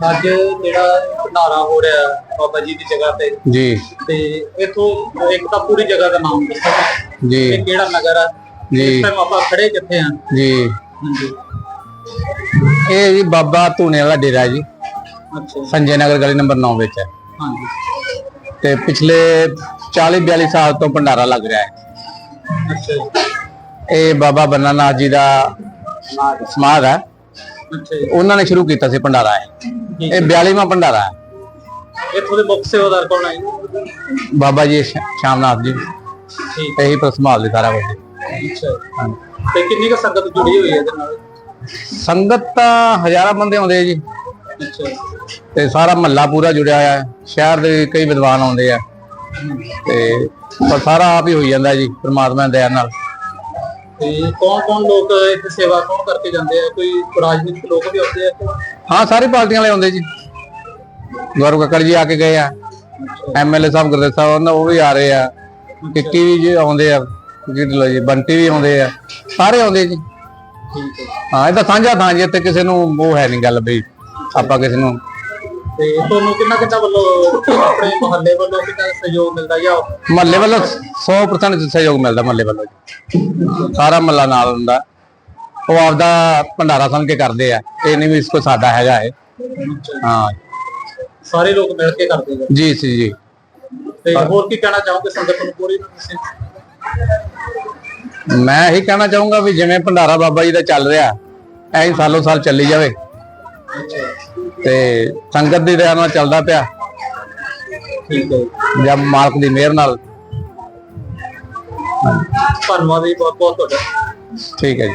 ਅੱਜ ਜਿਹੜਾ ਭੰਡਾਰਾ ਹੋ ਰਿਹਾ ਬਾਬਾ ਜੀ ਦੀ ਜਗ੍ਹਾ ਤੇ ਜੀ। ਤੇ ਇਥੋਂ ਇੱਕ ਤਾਂ ਪੂਰੀ ਜਗ੍ਹਾ ਦਾ ਨਾਮ ਦੱਸੋ ਇਹ ਜੀ। ਕਿਹੜਾ ਨਗਰ ਆ? ਜੀ। ਇਸ ਟਾਈਮ ਆਪਾਂ ਖੜੇ ਕਿੱਥੇ ਆ? ਜੀ। ਹਾਂਜੀ। ਇਹ ਜੀ ਬਾਬਾ ਧੂਣੇ ਵਾਲਾ ਡੇਰਾ ਜੀ। ਅੱਛਾ। ਸੰਜੇ ਨਗਰ ਗਲੀ ਨੰਬਰ 9 ਵਿੱਚ ਹੈ। ਹਾਂਜੀ। ਤੇ ਪਿਛਲੇ 40 42 ਸਾਲ ਤੋਂ ਭੰਡਾਰਾ ਲੱਗ ਰਿਹਾ ਹੈ। ਅੱਛਾ ਇਹ ਬਾਬਾ ਬੰਨਾ ਨਾਥ ਜੀ ਦਾ ਸਮਾਧ ਹੈ। ਉਹਨਾਂ ਨੇ ਸ਼ੁਰੂ ਕੀਤਾ ਸੀ ਭੰਡਾਰਾ ਇਹ। ਠੀਕ ਇਹ 42ਵਾਂ ਭੰਡਾਰਾ ਹੈ। ਇੱਥੋਂ ਦੇ ਮੁੱਖ ਸੇਵਾਦਾਰ ਕੌਣ ਹੈ ਬਾਬਾ ਜੀ ਸ਼ਾਮਨਾਥ ਜੀ। ਠੀਕ ਇਹੀ ਪਰ ਸੰਭਾਲਦੇ ਸਾਰਾ ਕੁਝ। ਅੱਛਾ। ਤੇ ਕਿੰਨੀ ਕੁ ਸੰਗਤ ਜੁੜੀ ਹੋਈ ਹੈ ਇਹਦੇ ਨਾਲ? ਸੰਗਤ ਤਾਂ ਹਜ਼ਾਰਾਂ ਬੰਦੇ ਆਉਂਦੇ ਆ ਜੀ। ਤੇ ਸਾਰਾ ਮਹੱਲਾ ਪੂਰਾ ਜੁੜਿਆ ਹੋਇਆ ਹੈ। ਸ਼ਹਿਰ ਦੇ ਕਈ ਵਿਦਵਾਨ ਆਉਂਦੇ ਆ। ਤੇ ਪਰ ਸਾਰਾ ਆਪ ਹੀ ਹੋਈ ਜਾਂਦਾ ਜੀ ਪ੍ਰਮਾਤਮਾ ਦੀ ਦਇਆ ਨਾਲ। ਤੇ ਕੌਣ ਕੌਣ ਲੋਕ ਇੱਥੇ ਸੇਵਾ ਕੌਣ ਕਰਕੇ ਜਾਂਦੇ ਆ? ਕੋਈ ਰਾਜਨੀਤਿਕ ਲੋਕ ਵੀ ਆਉਂਦੇ ਆ? ਹਾਂ ਸਾਰੀ ਪਾਰਟੀਆਂ ਵਾਲੇ ਆਉਂਦੇ ਜੀ। ਗੌਰਵ ਕੱਕੜ ਜੀ ਆ ਕੇ ਗਏ ਆ। ਐਮਐਲਏ ਸਾਹਿਬ ਗੁਰਦੇਵ ਸਾਹਿਬ ਉਹਨਾਂ ਉਹ ਵੀ ਆ ਰਹੇ ਆ। ਟਿੱਕੀ ਵੀ ਜੀ ਆਉਂਦੇ ਆ। ਲੋ ਜੀ ਬੰਟੀ ਵੀ ਆਉਂਦੇ ਆ। ਸਾਰੇ ਆਉਂਦੇ ਜੀ। ਠੀਕ ਹੈ ਹਾਂ ਇਹ ਤਾਂ ਸਾਂਝਾ ਥਾਂ ਜੀ ਇੱਥੇ ਕਿਸੇ ਨੂੰ ਉਹ ਹੈ ਨਹੀਂ ਗੱਲ ਵੀ ਆਪਾਂ ਕਿਸੇ ਨੂੰ ਤੇ ਤੁਹਾਨੂੰ ਕਿੰਨਾ ਕਿੰਨਾ ਵੱਲੋਂ ਆਪਣੇ ਮੁਹੱਲੇ ਵੱਲੋਂ ਕਿੰਨਾ ਸਹਿਯੋਗ ਮਿਲਦਾ ਜਾਂ ਮਹੱਲੇ ਵੱਲੋਂ 100% ਸਹਿਯੋਗ ਮਿਲਦਾ ਮਹੱਲੇ ਵੱਲੋਂ ਜੀ। ਸਾਰਾ ਮਹੱਲਾ ਨਾਲ ਹੁੰਦਾ। ਉਹ ਆਪਦਾ ਭੰਡਾਰਾ ਸਮਝ ਕੇ ਕਰਦੇ ਆ। ਇਹ ਨਹੀਂ ਵੀ ਇਸ ਕੋ ਸਾਡਾ ਹੈਗਾ ਹੈ ਹਾਂ। ਸਾਰੇ ਲੋਕ ਮਿਲ ਕੇ ਕਰਦੇ ਆ। ਜੀ ਸੀ ਜੀ। ਤੇ ਹੋਰ ਕੀ ਕਹਿਣਾ ਚਾਹੋਗੇ ਸੰਗਤ ਨੂੰ ਪੂਰੀ ਨੂੰ ਤੁਸੀਂ? ਮੈਂ ਇਹੀ ਕਹਿਣਾ ਚਾਹੂੰਗਾ ਵੀ ਜਿਵੇਂ ਭੰਡਾਰਾ ਬਾਬਾ ਜੀ ਦਾ ਚੱਲ ਰਿਹਾ ਐਂ ਸਾਲੋ ਸਾਲ ਚੱਲੀ ਜਾਵੇ। ਤੇ ਸੰਗਤ ਦੀ ਦਇਆ ਨਾਲ ਚੱਲਦਾ ਪਿਆ। ਠੀਕ ਹੈ ਜਾਂ। ਮਾਲਕ ਦੀ ਮਿਹਰ ਨਾਲ। ਧੰਨਵਾਦ ਜੀ ਬਹੁਤ ਬਹੁਤ ਤੁਹਾਡਾ। ਠੀਕ ਹੈ ਜੀ।